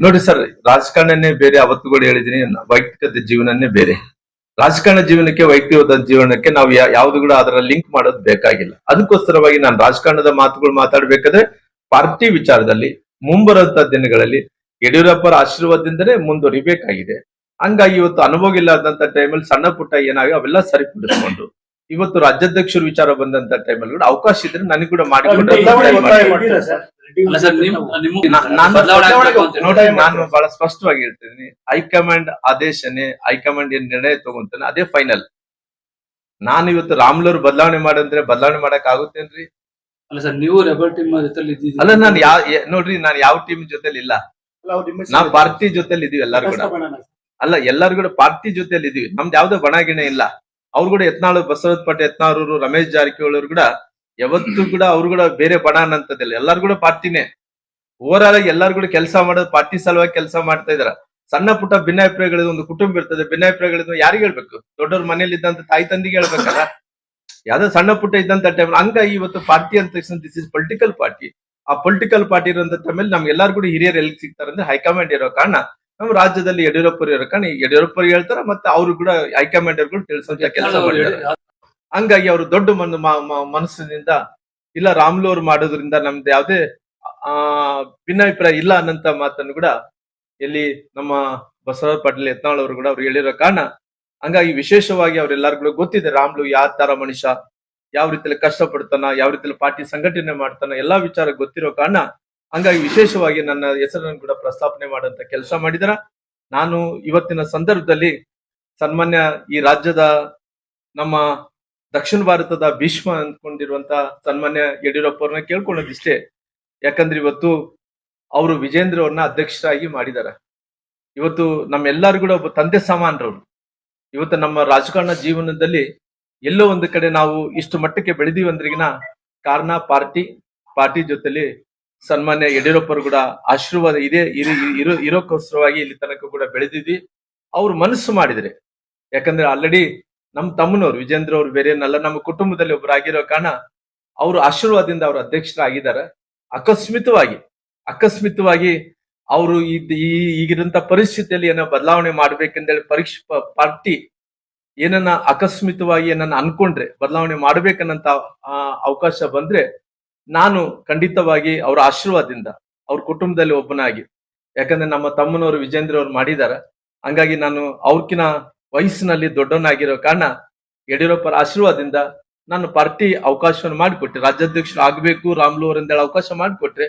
ನೋಡಿ ಸರ್ ರಾಜಕಾರಣನೇ ಬೇರೆ ಅವತ್ತುಗಳು ಹೇಳಿದೀನಿ ವೈಯಕ್ತಿಕತೆ ವೈಯಕ್ತಿಕ ಜೀವನನೇ ಬೇರೆ. ರಾಜಕಾರಣ ಜೀವನಕ್ಕೆ ವೈಯಕ್ತಿಕ ಜೀವನಕ್ಕೆ ನಾವು ಯಾವ್ದು ಕೂಡ ಅದರ ಲಿಂಕ್ ಮಾಡೋದು ಬೇಕಾಗಿಲ್ಲ. ಅದಕ್ಕೋಸ್ಕರವಾಗಿ ನಾನು ರಾಜಕಾರಣದ ಮಾತುಗಳು ಮಾತಾಡ್ಬೇಕಾದ್ರೆ ಪಾರ್ಟಿ ವಿಚಾರದಲ್ಲಿ ಮುಂಬರುವಂತ ದಿನಗಳಲ್ಲಿ ಯಡಿಯೂರಪ್ಪರ ಆಶೀರ್ವಾದದಿಂದಲೇ ಮುಂದುವರಿಬೇಕಾಗಿದೆ. ಹಂಗಾಗಿ ಇವತ್ತು ಅನುಭವ ಇಲ್ಲದಂತ ಟೈಮಲ್ಲಿ ಸಣ್ಣ ಪುಟ್ಟ ಏನಾಗಿ ಅವೆಲ್ಲ ಸರಿಪಡಿಸ್ಕೊಂಡು ಇವತ್ತು ರಾಜ್ಯಾಧ್ಯಕ್ಷರ ವಿಚಾರ ಬಂದಂತ ಟೈಮಲ್ಲಿ ಕೂಡ ಅವಕಾಶ ಇದ್ರೆ ನನಗೆ ಕೂಡ ಮಾಡಿಕೊಂಡು ಮಾಡಿ- ನಾನು ಬಹಳ ಸ್ಪಷ್ಟವಾಗಿ ಹೇಳ್ತೀನಿ. ಹೈಕಮಾಂಡ್ ಆದೇಶನೇ ಹೈಕಮಾಂಡ್ ಏನ್ ನಿರ್ಣಯ ತಗೊಂತಾನೆ ಅದೇ ಫೈನಲ್ ನಾನು ಇವತ್ತು ರಾಮ್ಲೂರ್ ಬದಲಾವಣೆ ಮಾಡಂದ್ರೆ ಬದಲಾವಣೆ ಮಾಡಕ್ ಆಗುತ್ತೇನ್ರಿ? ಅಲ್ಲ ಸರ್ ನೀವು ರೆಬಲ್ ಟೀಮ್ ಜೊತೆಲಿ ಅಲ್ಲ ನಾನು ಯಾವ ನೋಡ್ರಿ ನಾನು ಯಾವ ಟೀಮ್ ಜೊತೆಲಿ ಇಲ್ಲ ನಾವ್ ಪಾರ್ಟಿ ಜೊತೆಲಿ ಇದೀವಿ ಎಲ್ಲಾರು ಕೂಡ. ಅಲ್ಲ ಎಲ್ಲಾರು ಕೂಡ ಪಾರ್ಟಿ ಜೊತೆಲಿ ಇದೀವಿ ನಮ್ದು ಯಾವ್ದೋ ಬಣಗಿಣೆ ಇಲ್ಲ. ಅವ್ರು ಕೂಡ ಯತ್ನಾಳು ಬಸವರಾಜ್ ಪಟ್ಟ ಯತ್ನಾಳರು ರಮೇಶ್ ಜಾರಕಿಹೊಳಿ ಅವರು ಕೂಡ ಯಾವತ್ತೂ ಕೂಡ ಅವ್ರು ಕೂಡ ಬೇರೆ ಬಣ ಅನ್ನಂತದಿಲ್ಲ ಎಲ್ಲಾರು ಕೂಡ ಪಾರ್ಟಿನೇ. ಓವರ್ ಆಲ್ ಆಗಿ ಎಲ್ಲಾರು ಕೂಡ ಕೆಲಸ ಮಾಡೋದು ಪಾರ್ಟಿ ಸಲುವಾಗಿ ಕೆಲಸ ಮಾಡ್ತಾ ಇದಾರ. ಸಣ್ಣ ಪುಟ್ಟ ಭಿನ್ನಾಭಿಪ್ರಾಯಗಳಿದ ಒಂದು ಕುಟುಂಬ ಇರ್ತದೆ. ಭಿನ್ನಾಭಿಪ್ರಾಯಗಳಿದ ಯಾರಿಗೆ ಹೇಳ್ಬೇಕು? ದೊಡ್ಡವ್ರ ಮನೇಲಿ ಇದ್ದಂತ ತಾಯಿ ತಂದಿಗೆ ಹೇಳ್ಬೇಕಲ್ಲ? ಯಾವ್ದೋ ಸಣ್ಣ ಪುಟ್ಟ ಇದ್ದಂತ ಟೈಮ್ ಹಂಗ ಇವತ್ತು ಪಾರ್ಟಿ ಅಂತ ದಿಸ್ ಇಸ್ ಪೊಲಿಟಿಕಲ್ ಪಾರ್ಟಿ ಆ ಪೊಲಿಟಿಕಲ್ ಪಾರ್ಟಿ ಇರುವಂತ ಟೈಮಲ್ಲಿ ನಮ್ಗೆ ಎಲ್ಲಾರು ಕೂಡ ಹಿರಿಯರು ಎಲ್ಲಿ ಸಿಗ್ತಾರೆ ಅಂದ್ರೆ ಹೈಕಮಾಂಡ್ ಇರೋ ಕಾರಣ ನಮ್ಮ ರಾಜ್ಯದಲ್ಲಿ ಯಡಿಯೂರಪ್ಪರು ಇರೋ ಕಾರಣ ಯಡಿಯೂರಪ್ಪರು ಹೇಳ್ತಾರ ಮತ್ತೆ ಅವರು ಕೂಡ ಹೈಕಮಾಂಡ್ ಅವ್ರು ತಿಳಿಸುವಂತ ಕೆಲಸ ಅವ್ರು ಮಾಡಿದ್ದಾರೆ ಹಂಗಾಗಿ ಅವರು ದೊಡ್ಡ ಮನ ಮನಸ್ಸಿನಿಂದ ಇಲ್ಲ ರಾಮ್ಲು ಅವ್ರು ಮಾಡೋದ್ರಿಂದ ನಮ್ದು ಯಾವುದೇ, ಆ, ಭಿನ್ನಾಭಿಪ್ರಾಯ ಇಲ್ಲ ಅನ್ನಂತ ಮಾತನ್ನು ಕೂಡ ಎಲ್ಲಿ ನಮ್ಮ ಬಸವರಾಜ ಪಾಟೀಲ್ ಯತ್ನಾಳ್ ಅವರು ಕೂಡ ಅವ್ರು ಹೇಳಿರೋ ಕಾರಣ, ಹಂಗಾಗಿ ವಿಶೇಷವಾಗಿ ಅವ್ರೆಲ್ಲರಿಗೂ ಗೊತ್ತಿದೆ ರಾಮ್ಲು ಯಾವ ತರ ಮನುಷ್ಯ, ಯಾವ ರೀತಿಯಲ್ಲಿ ಕಷ್ಟಪಡ್ತಾನ, ಯಾವ ರೀತಿಯಲ್ಲಿ ಪಾರ್ಟಿ ಸಂಘಟನೆ ಮಾಡ್ತಾನ, ಎಲ್ಲಾ ವಿಚಾರ ಗೊತ್ತಿರೋ ಕಾರಣ ಹಂಗಾಗಿ ವಿಶೇಷವಾಗಿ ನನ್ನ ಹೆಸರನ್ನು ಕೂಡ ಪ್ರಸ್ತಾಪನೆ ಮಾಡುವಂತ ಕೆಲಸ ಮಾಡಿದರ. ನಾನು ಇವತ್ತಿನ ಸಂದರ್ಭದಲ್ಲಿ ಸನ್ಮಾನ್ಯ ಈ ರಾಜ್ಯದ ನಮ್ಮ ದಕ್ಷಿಣ ಭಾರತದ ಭೀಷ್ಮ ಅಂದ್ಕೊಂಡಿರುವಂತ ಸನ್ಮಾನ್ಯ ಯಡಿಯೂರಪ್ಪ ಕೇಳ್ಕೊಳ್ಳೋದಿಷ್ಟೇ. ಯಾಕಂದ್ರೆ ಇವತ್ತು ಅವರು ವಿಜೇಂದ್ರ ಅವ್ರನ್ನ ಅಧ್ಯಕ್ಷರಾಗಿ ಮಾಡಿದ್ದಾರೆ ಇವತ್ತು ನಮ್ಮೆಲ್ಲರೂ ಕೂಡ ಒಬ್ಬ ತಂದೆ ಸಮಾನರವ್ರು. ಇವತ್ತು ನಮ್ಮ ರಾಜಕಾರಣ ಜೀವನದಲ್ಲಿ ಎಲ್ಲೋ ಒಂದು ಕಡೆ ನಾವು ಇಷ್ಟು ಮಟ್ಟಕ್ಕೆ ಬೆಳೆದೀವಿ ಅಂದ್ರಿಗಿನ ಕಾರಣ ಪಾರ್ಟಿ. ಪಾರ್ಟಿ ಜೊತೆಲಿ ಸನ್ಮಾನ್ಯ ಯಡಿಯೂರಪ್ಪರು ಕೂಡ ಆಶೀರ್ವಾದ ಇದೆ, ಇರೋ ಇರೋಕ್ಕೋಸ್ಕರವಾಗಿ ಇಲ್ಲಿ ತನಕ ಕೂಡ ಬೆಳೆದಿದ್ವಿ. ಅವ್ರು ಮನಸ್ಸು ಮಾಡಿದ್ರೆ. ಯಾಕಂದ್ರೆ ಆಲ್ರೆಡಿ ನಮ್ಮ ತಮ್ಮನವ್ರು ವಿಜೇಂದ್ರ ಅವ್ರು ಬೇರೆ ಏನಲ್ಲ, ನಮ್ಮ ಕುಟುಂಬದಲ್ಲಿ ಒಬ್ಬರಾಗಿರೋ ಕಾರಣ ಅವರು ಆಶೀರ್ವಾದದಿಂದ ಅವರು ಅಧ್ಯಕ್ಷರಾಗಿದ್ದಾರೆ. ಅಕಸ್ಮಿತವಾಗಿ ಅಕಸ್ಮಿತವಾಗಿ ಅವರು ಈ ಈಗಿರಂತ ಪರಿಸ್ಥಿತಿಯಲ್ಲಿ ಏನೋ ಬದಲಾವಣೆ ಮಾಡ್ಬೇಕಂದೇಳಿ ಪರೀಕ್ಷೆ ಪಾರ್ಟಿ ಏನನ್ನ ಅಕಸ್ಮಿತವಾಗಿ ಏನನ್ನ ಅನ್ಕೊಂಡ್ರೆ, ಬದಲಾವಣೆ ಮಾಡ್ಬೇಕನ್ನಂತ ಅವಕಾಶ ಬಂದ್ರೆ ನಾನು ಖಂಡಿತವಾಗಿ ಅವರ ಆಶೀರ್ವಾದದಿಂದ ಅವ್ರ ಕುಟುಂಬದಲ್ಲಿ ಒಬ್ಬನಾಗಿ, ಯಾಕಂದ್ರೆ ನಮ್ಮ ತಮ್ಮನವರು ವಿಜೇಂದ್ರ ಅವ್ರು ಮಾಡಿದಾರ ಹಂಗಾಗಿ ನಾನು ಅವ್ರಕಿನ ವಯಸ್ಸಿನಲ್ಲಿ ದೊಡ್ಡವನಾಗಿರೋ ಕಾರಣ ಯಡಿಯೂರಪ್ಪರ ಆಶೀರ್ವಾದದಿಂದ ನಾನು ಪಾರ್ಟಿ ಅವಕಾಶವನ್ನು ಮಾಡಿಕೊಟ್ಟೆ. ರಾಜ್ಯಾಧ್ಯಕ್ಷರು ಆಗಬೇಕು, ರಾಮ್ಲು ಅವರಿಂದೇಳಿ ಅವಕಾಶ ಮಾಡಿಕೊಟ್ರೆ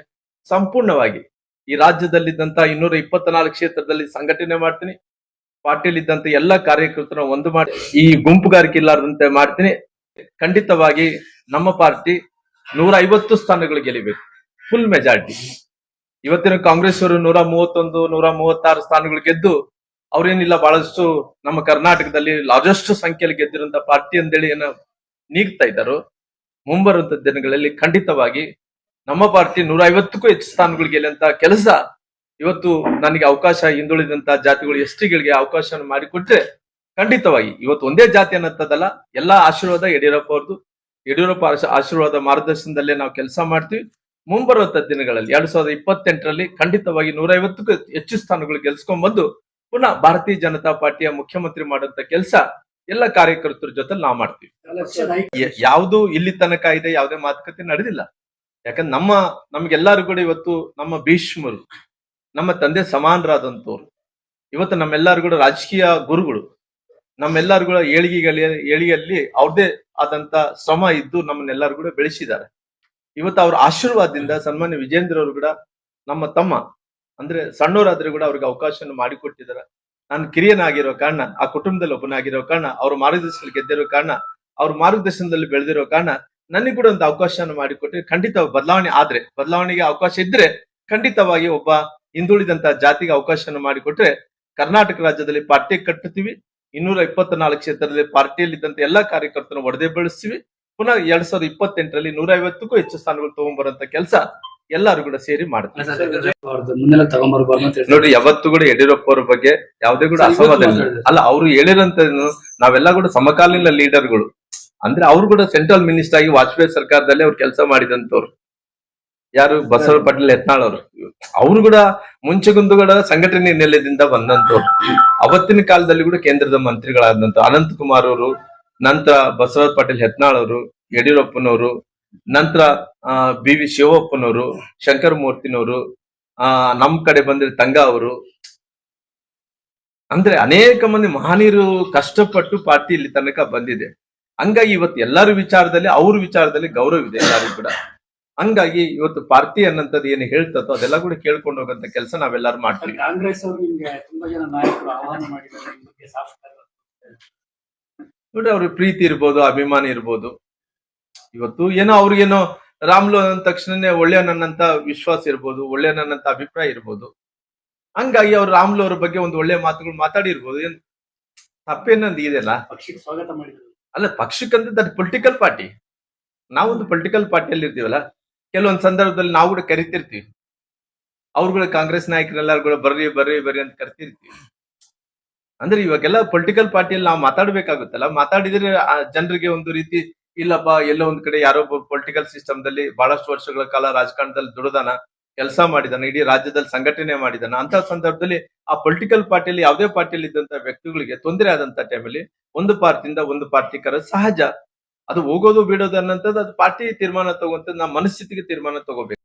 ಸಂಪೂರ್ಣವಾಗಿ ಈ ರಾಜ್ಯದಲ್ಲಿದ್ದಂತ ಇನ್ನೂರ ಇಪ್ಪತ್ನಾಲ್ಕು ಕ್ಷೇತ್ರದಲ್ಲಿ ಸಂಘಟನೆ ಮಾಡ್ತೀನಿ. ಪಾರ್ಟಿಯಲ್ಲಿದ್ದಂತ ಎಲ್ಲ ಕಾರ್ಯಕರ್ತರನ್ನ ಒಂದು ಮಾಡಿ ಈ ಗುಂಪುಗಾರಿಕೆ ಇಲ್ಲಾರದಂತೆ ಮಾಡ್ತೀನಿ. ಖಂಡಿತವಾಗಿ ನಮ್ಮ ಪಾರ್ಟಿ ನೂರ ಐವತ್ತು ಸ್ಥಾನಗಳು ಗೆಲ್ಲಬೇಕು. ಫುಲ್ ಮೆಜಾರಿಟಿ ಇವತ್ತಿನ ಕಾಂಗ್ರೆಸ್ ಅವರು ನೂರ ಮೂವತ್ತೊಂದು, ನೂರ ಮೂವತ್ತಾರು ಸ್ಥಾನಗಳು ಗೆದ್ದು ಅವ್ರೇನಿಲ್ಲ, ಬಹಳಷ್ಟು ನಮ್ಮ ಕರ್ನಾಟಕದಲ್ಲಿ ಲಾರ್ಜೆಸ್ಟ್ ಸಂಖ್ಯೆಯಲ್ಲಿ ಗೆದ್ದಿರುವಂತ ಪಾರ್ಟಿ ಅಂತೇಳಿ ಏನ ನೀಗ್ತಾ ಇದ್ದಾರೋ. ಮುಂಬರುವಂತ ದಿನಗಳಲ್ಲಿ ಖಂಡಿತವಾಗಿ ನಮ್ಮ ಪಾರ್ಟಿ ನೂರ ಐವತ್ತಕ್ಕೂ ಹೆಚ್ಚು ಸ್ಥಾನಗಳು ಗೆಲ್ಲಂತ ಕೆಲಸ ಇವತ್ತು ನನಗೆ ಅವಕಾಶ ಹಿಂದುಳಿದಂತ ಜಾತಿಗಳು ಎಸ್ಟಿಗಳಿಗೆ ಅವಕಾಶವನ್ನು ಮಾಡಿಕೊಟ್ರೆ ಖಂಡಿತವಾಗಿ ಇವತ್ತು ಒಂದೇ ಜಾತಿ ಅನ್ನತ್ತದಲ್ಲ, ಎಲ್ಲಾ ಆಶೀರ್ವಾದ ಯಡಿಯೂರಪ್ಪ ಅವ್ರದ್ದು. ಯಡಿಯೂರಪ್ಪ ಆಶೀರ್ವಾದ ಮಾರ್ಗದರ್ಶನದಲ್ಲೇ ನಾವು ಕೆಲಸ ಮಾಡ್ತೀವಿ. ಮುಂಬರುವಂತ ದಿನಗಳಲ್ಲಿ, ಎರಡ್ ಸಾವಿರದ ಇಪ್ಪತ್ತೆಂಟರಲ್ಲಿ ಖಂಡಿತವಾಗಿ ನೂರ ಐವತ್ತಕ್ಕೂ ಹೆಚ್ಚು ಸ್ಥಾನಗಳು ಗೆಲ್ಸ್ಕೊಂಡ್ ಬಂದು ಪುನಃ ಭಾರತೀಯ ಜನತಾ ಪಾರ್ಟಿಯ ಮುಖ್ಯಮಂತ್ರಿ ಮಾಡುವಂತ ಕೆಲಸ ಎಲ್ಲ ಕಾರ್ಯಕರ್ತರ ಜೊತೆ ನಾವು ಮಾಡ್ತೀವಿ. ಯಾವುದು ಇಲ್ಲಿ ತನಕ ಇದೆ ಯಾವುದೇ ಮಾತುಕತೆ ನಡೆದಿಲ್ಲ. ಯಾಕಂದ್ರೆ ನಮ್ಮ, ನಮ್ಗೆಲ್ಲರೂ ಕೂಡ ಇವತ್ತು ನಮ್ಮ ಭೀಷ್ಮರು, ನಮ್ಮ ತಂದೆ ಸಮಾನರಾದಂಥವ್ರು, ಇವತ್ತು ನಮ್ಮೆಲ್ಲರೂ ಕೂಡ ರಾಜಕೀಯ ಗುರುಗಳು, ನಮ್ಮೆಲ್ಲರೂ ಕೂಡ ಏಳಿಗೆಗಳಿ, ಏಳಿಗೆಯಲ್ಲಿ ಅವ್ರದೇ ಆದಂತ ಶ್ರಮ ಇದ್ದು ನಮ್ಮನ್ನೆಲ್ಲರೂ ಕೂಡ ಬೆಳೆಸಿದ್ದಾರೆ. ಇವತ್ತು ಅವ್ರ ಆಶೀರ್ವಾದದಿಂದ ಸನ್ಮಾನ್ಯ ವಿಜೇಂದ್ರ ಅವರು ಕೂಡ ನಮ್ಮ ತಮ್ಮ ಅಂದ್ರೆ ಸಣ್ಣವರಾದ್ರೂ ಕೂಡ ಅವ್ರಿಗೆ ಅವಕಾಶವನ್ನು ಮಾಡಿಕೊಟ್ಟಿದ್ದಾರೆ. ನಾನು ಕಿರಿಯನಾಗಿರೋ ಕಾರಣ, ಆ ಕುಟುಂಬದಲ್ಲಿ ಒಬ್ಬನಾಗಿರೋ ಕಾರಣ, ಅವ್ರ ಮಾರ್ಗದರ್ಶನದಲ್ಲಿ ಗೆದ್ದಿರೋ ಕಾರಣ, ಅವ್ರ ಮಾರ್ಗದರ್ಶನದಲ್ಲಿ ಬೆಳೆದಿರೋ ಕಾರಣ, ನನಗೆ ಕೂಡ ಒಂದು ಅವಕಾಶವನ್ನು ಮಾಡಿಕೊಟ್ಟು ಖಂಡಿತ ಬದಲಾವಣೆ ಆದ್ರೆ, ಬದಲಾವಣೆಗೆ ಅವಕಾಶ ಇದ್ರೆ ಖಂಡಿತವಾಗಿ ಒಬ್ಬ ಹಿಂದುಳಿದಂತ ಜಾತಿಗೆ ಅವಕಾಶವನ್ನು ಮಾಡಿಕೊಟ್ರೆ ಕರ್ನಾಟಕ ರಾಜ್ಯದಲ್ಲಿ ಪಾರ್ಟಿ ಕಟ್ಟುತ್ತೀವಿ ಇನ್ನೂರ ಇಪ್ಪತ್ನಾಲ್ಕು ಕ್ಷೇತ್ರದಲ್ಲಿ ಪಾರ್ಟಿಯಲ್ಲಿ ಇದ್ದಂತ ಎಲ್ಲಾ ಕಾರ್ಯಕರ್ತರನ್ನು ಒಡೆದೇ ಬೆಳೆಸ್ತೀವಿ. ಪುನಃ ಎರಡ್ ಸಾವಿರದ ಇಪ್ಪತ್ತೆಂಟರಲ್ಲಿ ನೂರ ಐವತ್ತಕ್ಕೂ ಹೆಚ್ಚು ಸ್ಥಾನಗಳು ತಗೊಂಡ್ಬರಂತ ಕೆಲಸ ಎಲ್ಲರೂ ಕೂಡ ಸೇರಿ ಮಾಡ್ತಾರೆ ನೋಡಿ. ನೋಡ್ರಿ ಯಾವತ್ತೂ ಕೂಡ ಯಡಿಯೂರಪ್ಪ ಅವ್ರ ಬಗ್ಗೆ ಯಾವ್ದೇ ಕೂಡ ಅಸಮಾಧಾನ. ಅಲ್ಲ ಅವ್ರು ಹೇಳಿರಂತ ನಾವೆಲ್ಲ ಕೂಡ ಸಮಕಾಲೀನ ಲೀಡರ್ಗಳು. ಅಂದ್ರೆ ಅವ್ರು ಕೂಡ ಸೆಂಟ್ರಲ್ ಮಿನಿಸ್ಟರ್ ಆಗಿ ವಾಜಪೇಯಿ ಸರ್ಕಾರದಲ್ಲಿ ಅವ್ರು ಕೆಲಸ ಮಾಡಿದಂತವ್ರು ಯಾರು ಬಸವ ಪಾಟೀಲ್ ಯತ್ನಾಳ್ ಅವರು. ಅವ್ರು ಕೂಡ ಮುಂಚೆಗುಂದು ಕೂಡ ಸಂಘಟನೆ ನೆಲೆದಿಂದ ಬಂದಂತವ್ರು ಅವತ್ತಿನ ಕಾಲದಲ್ಲಿ ಕೂಡ ಕೇಂದ್ರದ ಮಂತ್ರಿಗಳಾದಂತ ಅನಂತಕುಮಾರ್ ಅವರು ನಂತರ ಬಸವ ಪಾಟೀಲ್ ಯತ್ನಾಳ್ ಅವರು ಯಡಿಯೂರಪ್ಪನವರು ನಂತರ ಬಿ ವಿ ಶಿವಪ್ಪನವರು ಶಂಕರ ಮೂರ್ತಿನವರು ಆ ನಮ್ ಕಡೆ ಬಂದ್ರೆ ತಂಗ ಅವರು ಅಂದ್ರೆ ಅನೇಕ ಮಂದಿ ಮಹಾನೀಯರು ಕಷ್ಟಪಟ್ಟು ಪಾರ್ಟಿ ಇಲ್ಲಿ ತನಕ ಬಂದಿದೆ. ಹಂಗಾಗಿ ಇವತ್ತು ಎಲ್ಲರ ವಿಚಾರದಲ್ಲಿ ಅವ್ರ ವಿಚಾರದಲ್ಲಿ ಗೌರವ ಇದೆ ಎಲ್ಲರಿಗೂ ಕೂಡ. ಹಂಗಾಗಿ ಇವತ್ತು ಪಾರ್ಟಿ ಅನ್ನಂಥದ್ದು ಏನು ಹೇಳ್ತದೋ ಅದೆಲ್ಲ ಕೂಡ ಕೇಳ್ಕೊಂಡು ಹೋಗಂತ ಕೆಲಸ ನಾವೆಲ್ಲರೂ ಮಾಡ್ತೀವಿ. ಕಾಂಗ್ರೆಸ್ ಅವರು ನಿಮ್ಗೆ ತುಂಬಾ ಜನ ನಾಯಕರು ಆಹ್ವಾನ ಮಾಡಿದ್ದಾರೆ ಈ ಬಗ್ಗೆ ಸಾಫ್ಟ್ ನೋಡ್ರಿ ಅವ್ರಿಗೆ ಪ್ರೀತಿ ಇರ್ಬೋದು ಅಭಿಮಾನ ಇರ್ಬೋದು. ಇವತ್ತು ಏನೋ ಅವ್ರಿಗೇನೋ ರಾಮ್ಲು ಅಂದ ತಕ್ಷಣನೇ ಒಳ್ಳೆಯವನನ್ನಂತ ವಿಶ್ವಾಸ ಇರ್ಬೋದು ಒಳ್ಳೆಯವನನ್ನಂತ ಅಭಿಪ್ರಾಯ ಇರ್ಬೋದು. ಹಂಗಾಗಿ ಅವ್ರು ರಾಮ್ಲು ಅವ್ರ ಬಗ್ಗೆ ಒಂದು ಒಳ್ಳೆ ಮಾತುಗಳು ಮಾತಾಡಿರ್ಬೋದು. ಏನ್ ತಪ್ಪೇನೊಂದು ಇದೆಯಲ್ಲ ಪಕ್ಷಕ್ಕೆ ಸ್ವಾಗತ ಮಾಡಿದ್ರು. ಅಲ್ಲ ಪಕ್ಷಕ್ಕಂತ ದಟ್ ಪೊಲಿಟಿಕಲ್ ಪಾರ್ಟಿ ನಾವೊಂದು ಪೊಲಿಟಿಕಲ್ ಪಾರ್ಟಿಯಲ್ಲಿ ಇರ್ತೀವಲ್ಲ? ಕೆಲವೊಂದು ಸಂದರ್ಭದಲ್ಲಿ ನಾವು ಕೂಡ ಕರಿತಿರ್ತೀವಿ. ಅವ್ರುಗಳ ಕಾಂಗ್ರೆಸ್ ನಾಯಕರೆಲ್ಲರೂ ಕೂಡ ಬರ್ರಿ ಬರ್ರಿ ಬರ್ರಿ ಅಂತ ಕರಿತಿರ್ತೀವಿ. ಅಂದ್ರೆ ಇವಾಗೆಲ್ಲ ಪೊಲಿಟಿಕಲ್ ಪಾರ್ಟಿಯಲ್ಲಿ ನಾವು ಮಾತಾಡ್ಬೇಕಾಗುತ್ತಲ್ಲ? ಮಾತಾಡಿದ್ರೆ ಆ ಜನರಿಗೆ ಒಂದು ರೀತಿ ಇಲ್ಲಪ್ಪ, ಎಲ್ಲೋ ಒಂದ್ ಕಡೆ ಯಾರೋ ಪೊಲಿಟಿಕಲ್ ಸಿಸ್ಟಮ್ ದಲ್ಲಿ ಬಹಳಷ್ಟು ವರ್ಷಗಳ ಕಾಲ ರಾಜಕಾರಣದಲ್ಲಿ ದುಡಿದಾನ, ಕೆಲಸ ಮಾಡಿದಾನ, ಇಡೀ ರಾಜ್ಯದಲ್ಲಿ ಸಂಘಟನೆ ಮಾಡಿದಾನ ಅಂತ ಸಂದರ್ಭದಲ್ಲಿ ಆ ಪೊಲಿಟಿಕಲ್ ಪಾರ್ಟಿಯಲ್ಲಿ ಯಾವುದೇ ಪಾರ್ಟಿಯಲ್ಲಿ ಇದ್ದಂತ ವ್ಯಕ್ತಿಗಳಿಗೆ ತೊಂದರೆ ಆದಂತ ಟೈಮಲ್ಲಿ ಒಂದು ಪಾರ್ಟಿಯಿಂದ ಒಂದು ಪಾರ್ಟಿ ಕರ ಸಹಜ. ಅದು ಹೋಗೋದು ಬಿಡೋದು ಅನ್ನೋಂಥದ್ದು ಅದು ಪಾರ್ಟಿ ತೀರ್ಮಾನ ತಗೋಂತ, ನಮ್ಮ ಮನಸ್ಥಿತಿಗೆ ತೀರ್ಮಾನ ತಗೋಬೇಕು.